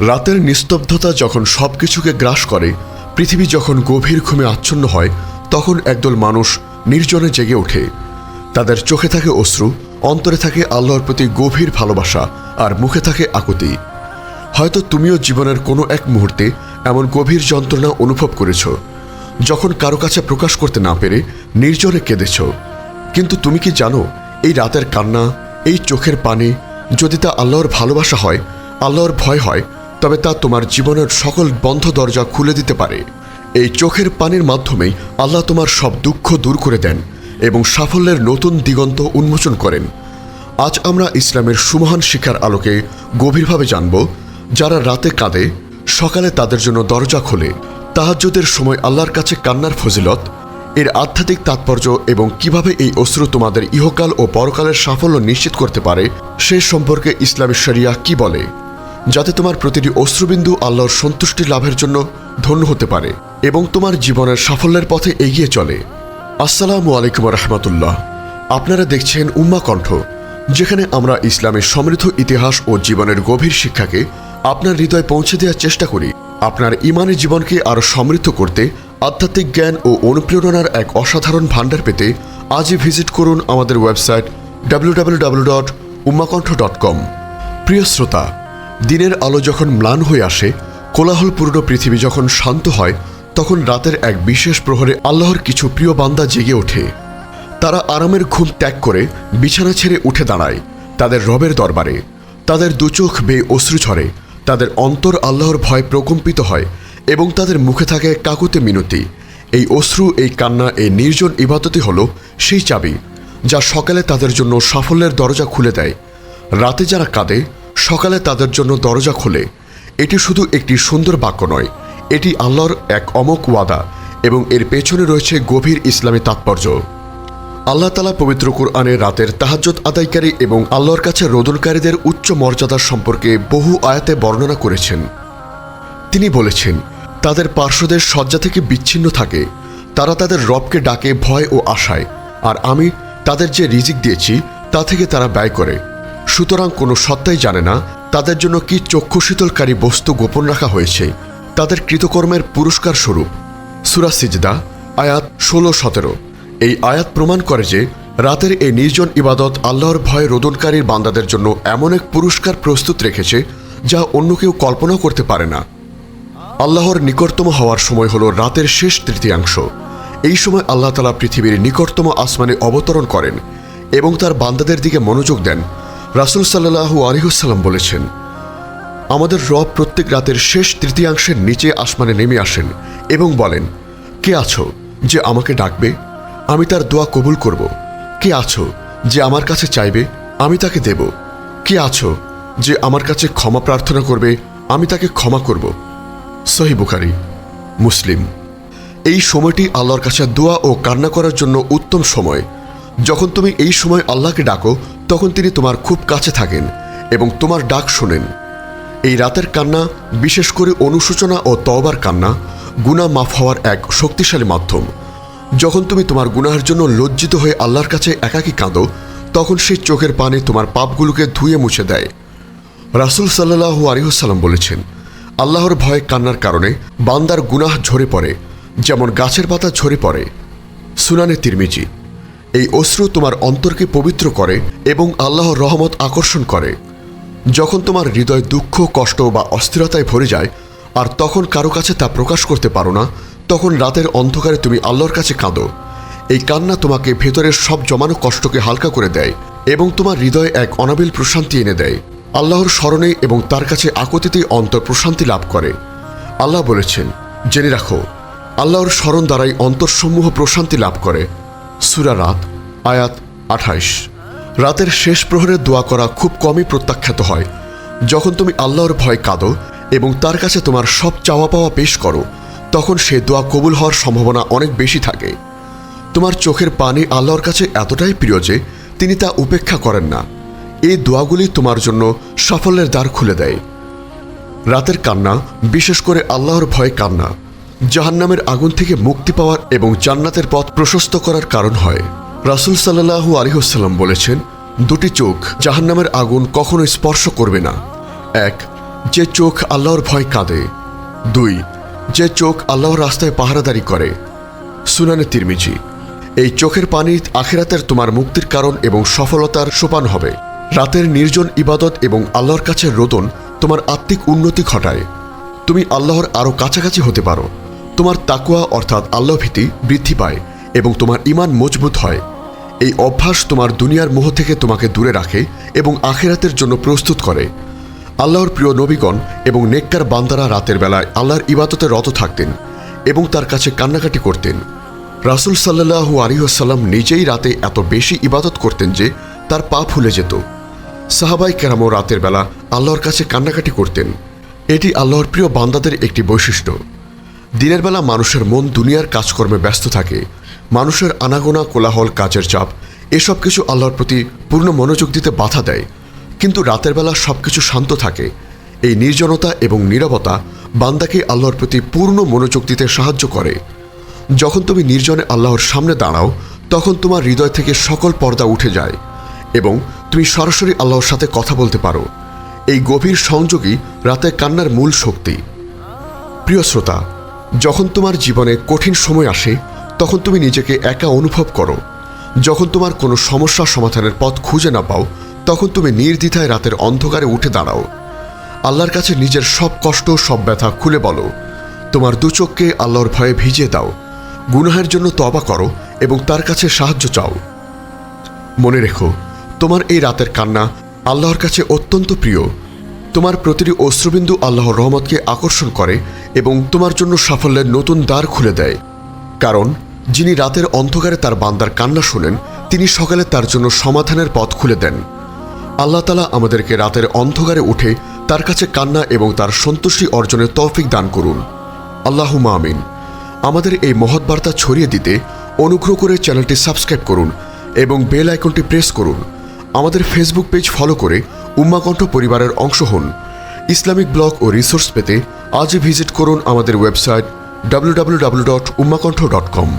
রাতের নিস্তব্ধতা যখন সবকিছুকে গ্রাস করে, পৃথিবী যখন গভীর ঘুমে আচ্ছন্ন হয়, তখন একদল মানুষ নির্জনে জেগে ওঠে। তাদের চোখে থাকে অশ্রু, অন্তরে থাকে আল্লাহর প্রতি গভীর ভালোবাসা আর মুখে থাকে আকুতি। হয়তো তুমিও জীবনের কোনো এক মুহূর্তে এমন গভীর যন্ত্রণা অনুভব করেছ, যখন কারও কাছে প্রকাশ করতে না পেরে নির্জনে কেঁদেছ। কিন্তু তুমি কি জানো, এই রাতের কান্না, এই চোখের পানি, যদি তা আল্লাহর ভালোবাসা হয়, আল্লাহর ভয় হয় তবে তা তোমার জীবনের সকল বন্ধ দরজা খুলে দিতে পারে। এই চোখের পানির মাধ্যমেই আল্লাহ তোমার সব দুঃখ দূর করে দেন এবং সাফল্যের নতুন দিগন্ত উন্মোচন করেন। আজ আমরা ইসলামের সুমহান শিক্ষার আলোকে গভীরভাবে জানব, যারা রাতে কাঁদে, সকালে তাদের জন্য দরজা খোলে, তাহাজ্জুদের সময় আল্লাহর কাছে কান্নার ফজিলত, এর আধ্যাত্মিক তাৎপর্য এবং কীভাবে এই অশ্রু তোমাদের ইহকাল ও পরকালের সাফল্য নিশ্চিত করতে পারে, সে সম্পর্কে ইসলামী শরিয়া কি বলে? যাতে তোমার প্রতিটি অশ্রুবিন্দু আল্লাহর সন্তুষ্টি লাভের জন্য ধন্য হতে পারে এবং তোমার জীবনের সাফল্যের পথে এগিয়ে চলে। আসসালামু আলাইকুম রহমতুল্লাহ। আপনারা দেখছেন উম্মা কণ্ঠ, যেখানে আমরা ইসলামের সমৃদ্ধ ইতিহাস ও জীবনের গভীর শিক্ষাকে আপনার হৃদয়ে পৌঁছে দেওয়ার চেষ্টা করি। আপনার ইমানি জীবনকে আরও সমৃদ্ধ করতে আধ্যাত্মিক জ্ঞান ও অনুপ্রেরণার এক অসাধারণ ভাণ্ডার পেতে আজই ভিজিট করুন আমাদের ওয়েবসাইট www.ummakontho.com প্রিয় শ্রোতা দিনের আলো যখন ম্লান হয়ে আসে, কোলাহলপূর্ণ পৃথিবী যখন শান্ত হয়, তখন রাতের এক বিশেষ প্রহরে আল্লাহর কিছু প্রিয় বান্দা জেগে ওঠে। তারা আরামের ঘুম ত্যাগ করে বিছানা ছেড়ে উঠে দাঁড়ায় তাদের রবের দরবারে। তাদের দুচোখ বেয়ে অশ্রু ঝরে, তাদের অন্তর আল্লাহর ভয় প্রকম্পিত হয় এবং তাদের মুখে থাকে কাকুতে মিনতি। এই অশ্রু, এই কান্না, এই নির্জন ইবাদতই হল সেই চাবি, যা সকালে তাদের জন্য সাফল্যের দরজা খুলে দেয়। রাতে যারা কাঁদে সকালে তাদের জন্য দরজা খোলে। এটি শুধু একটি সুন্দর বাক্য নয়, এটি আল্লাহর এক অমক ওয়াদা এবং এর পেছনে রয়েছে গভীর ইসলামী তাৎপর্য। আল্লাহ তালা পবিত্র কোরআনে রাতের তাহাজ্জত আদায়কারী এবং আল্লাহর কাছে রোদনকারীদের উচ্চ মর্যাদার সম্পর্কে বহু আয়াতে বর্ণনা করেছেন। তিনি বলেছেন, তাদের পার্শ্বদের শয্যা থেকে বিচ্ছিন্ন থাকে, তারা তাদের রবকে ডাকে ভয় ও আশায়, আর আমি তাদের যে রিজিক দিয়েছি, তা থেকে তারা ব্যয় করে। সুতরাং কোনো সত্তাই জানে না তাদের জন্য কি চক্ষু শীতলকারী বস্তু গোপন রাখা হয়েছে। তাদের কৃতকর্মের পুরস্কার স্বরূপ। সুরা সিজদা, আয়াত ষোলো সতেরো। এই আয়াত প্রমাণ করে যে রাতের এই নির্জন ইবাদত আল্লাহর ভয় রোদনকারীর বান্দাদের জন্য এমন এক পুরস্কার প্রস্তুত রেখেছে যা অন্য কেউ কল্পনা করতে পারে না। আল্লাহর নিকটতম হওয়ার সময় হলো রাতের শেষ তৃতীয়াংশ। এই সময় আল্লাহ তালা পৃথিবীর নিকটতম আসমানে অবতরণ করেন এবং তার বান্দাদের দিকে মনোযোগ দেন রাসুল সাল্লাহু আলিহুসাল্লাম বলেছেন, আমাদের রব প্রত্যেক রাতের শেষ তৃতীয়াংশের নিচে আসমানে নেমে আসেন এবং বলেন, কে আছো যে আমাকে ডাকবে? আমি তার দোয়া কবুল করব। কে আছো যে আমার কাছে চাইবে? আমি তাকে দেব। কে আছো যে আমার কাছে ক্ষমা প্রার্থনা করবে? আমি তাকে ক্ষমা করব। সহি বুখারি, মুসলিম। এই সময়টি আল্লাহর কাছে দোয়া ও কান্না করার জন্য উত্তম সময়। যখন তুমি এই সময় আল্লাহকে ডাকো তখন তিনি তোমার খুব কাছে থাকেন এবং তোমার ডাক শোনেন। এই রাতের কান্না, বিশেষ করে অনুশোচনা ও তওবার কান্না, গুনাহ মাফ হওয়ার এক শক্তিশালী মাধ্যম। যখন তুমি তোমার গুনাহের জন্য লজ্জিত হয়ে আল্লাহর কাছে একাকী কাঁদো, তখন সেই চোখের পানি তোমার পাপগুলোকে ধুয়ে মুছে দেয়। রাসুল সাল্লাহু আলিহসাল্লাম বলেছেন, আল্লাহর ভয়ে কান্নার কারণে বান্দার গুনাহ ঝরে পড়ে, যেমন গাছের পাতা ঝরে পড়ে। সুনানে তিরমিজি। এই অশ্রু তোমার অন্তরকে পবিত্র করে এবং আল্লাহর রহমত আকর্ষণ করে। যখন তোমার হৃদয় দুঃখ, কষ্ট বা অস্থিরতায় ভরে যায় আর তখন কারও কাছে তা প্রকাশ করতে পারো না, তখন রাতের অন্ধকারে তুমি আল্লাহর কাছে কাঁদো। এই কান্না তোমাকে ভেতরের সব জমানো কষ্টকে হালকা করে দেয় এবং তোমার হৃদয়ে এক অনাবিল প্রশান্তি এনে দেয়। আল্লাহর স্মরণে এবং তার কাছে আকতিতে অন্তর প্রশান্তি লাভ করে। আল্লাহ বলেছেন, জেনে রাখো, আল্লাহর স্মরণ দ্বারাই অন্তরসমূহ প্রশান্তি লাভ করে। সুরা রাত আয়াত আঠাইশ। রাতের শেষ প্রহরে দোয়া করা খুব কমই প্রত্যাখ্যাত হয়। যখন তুমি আল্লাহর ভয় কাঁদো এবং তার কাছে তোমার সব চাওয়া পাওয়া পেশ করো, তখন সে দোয়া কবুল হওয়ার সম্ভাবনা অনেক বেশি থাকে। তোমার চোখের পানি আল্লাহর কাছে এতটাই প্রিয় যে তিনি তা উপেক্ষা করেন না। এই দোয়াগুলি তোমার জন্য সাফল্যের দ্বার খুলে দেয়। রাতের কান্না, বিশেষ করে আল্লাহর ভয় কান্না, জাহান্নামের আগুন থেকে মুক্তি পাওয়ার এবং জান্নাতের পথ প্রশস্ত করার কারণ হয়। রাসুল সাল্লাহু আলিহসাল্লাম বলেছেন, দুটি চোখ জাহান্নামের আগুন কখনো স্পর্শ করবে না। এক, যে চোখ আল্লাহর ভয় কাঁদে। দুই, যে চোখ আল্লাহর রাস্তায় পাহারাদারি করে। সুনানে তিরমিজি, এই চোখের পানি আখেরাতের তোমার মুক্তির কারণ এবং সফলতার সোপান হবে। রাতের নির্জন ইবাদত এবং আল্লাহর কাছে রোদন তোমার আত্মিক উন্নতি ঘটায়। তুমি আল্লাহর আরও কাছাকাছি হতে পারো। তোমার তাকুয়া অর্থাৎ আল্লাহ ভীতি বৃদ্ধি পায় এবং তোমার ইমান মজবুত হয়। এই অভ্যাস তোমার দুনিয়ার মোহ থেকে তোমাকে দূরে রাখে এবং আখেরাতের জন্য প্রস্তুত করে। আল্লাহর প্রিয় নবীগণ এবং নেককার বান্দারা রাতের বেলায় আল্লাহর ইবাদতে রত থাকতেন এবং তার কাছে কান্নাকাটি করতেন। রাসুল সাল্লাহু আলিহাসাল্লাম নিজেই রাতে এত বেশি ইবাদত করতেন যে তার পা ফুলে যেত। সাহাবাই কেরামও রাতের বেলা আল্লাহর কাছে কান্নাকাটি করতেন। এটি আল্লাহর প্রিয় বান্দাদের একটি বৈশিষ্ট্য। দিনের বেলা মানুষের মন দুনিয়ার কাজকর্মে ব্যস্ত থাকে মানুষের আনাগোনা কোলাহল, কাজের চাপ, এসব কিছু আল্লাহর প্রতি পূর্ণ মনোযোগ দিতে বাধা দেয়। কিন্তু রাতের বেলা সব কিছু শান্ত থাকে। এই নির্জনতা এবং নীরবতা বান্দাকে আল্লাহর প্রতি পূর্ণ মনোযোগ দিতে সাহায্য করে। যখন তুমি নির্জনে আল্লাহর সামনে দাঁড়াও, তখন তোমার হৃদয় থেকে সকল পর্দা উঠে যায় এবং তুমি সরাসরি আল্লাহর সাথে কথা বলতে পারো। এই গভীর সংযোগই রাতের কান্নার মূল শক্তি। প্রিয় শ্রোতা, যখন তোমার জীবনে কঠিন সময় আসে তখন তুমি নিজেকে একা অনুভব করো। যখন তোমার কোনো সমস্যা সমাধানের পথ খুঁজে না পাও, তখন তুমি নির্দ্বিধায় রাতের অন্ধকারে উঠে দাঁড়াও। আল্লাহর কাছে নিজের সব কষ্ট, সব ব্যথা খুলে বলো। তোমার দু চোখকে আল্লাহর ভয়ে ভিজিয়ে দাও। গুনাহের জন্য তবা করো এবং তার কাছে সাহায্য চাও। মনে রেখো, তোমার এই রাতের কান্না আল্লাহর কাছে অত্যন্ত প্রিয়। তোমার প্রতিটি অশ্রবিন্দু আল্লাহর রহমতকে আকর্ষণ করে এবং তোমার জন্য সাফল্যের নতুন দ্বার খুলে দেয়। কারণ যিনি রাতের অন্ধকারে তার বান্দার কান্না শোনেন, তিনি সকালে তার জন্য সমাধানের পথ খুলে দেন। আল্লাহ তালা আমাদেরকে রাতের অন্ধকারে উঠে তার কাছে কান্না এবং তার সন্তুষ্টি অর্জনের তৌফিক দান করুন। আল্লাহ আমিন। আমাদের এই মহৎ বার্তা ছড়িয়ে দিতে অনুগ্রহ করে চ্যানেলটি সাবস্ক্রাইব করুন এবং বেল আইকনটি প্রেস করুন। আমাদের ফেসবুক পেজ ফলো করে উম্মাকণ্ঠ পরিবারের অংশ হন। ইসলামিক ব্লগ ও রিসোর্স পেতে আজই ভিজিট করুন আমাদের ওয়েবসাইট ডাব্লিউ ডট উম্মাকণ্ঠ ডট কম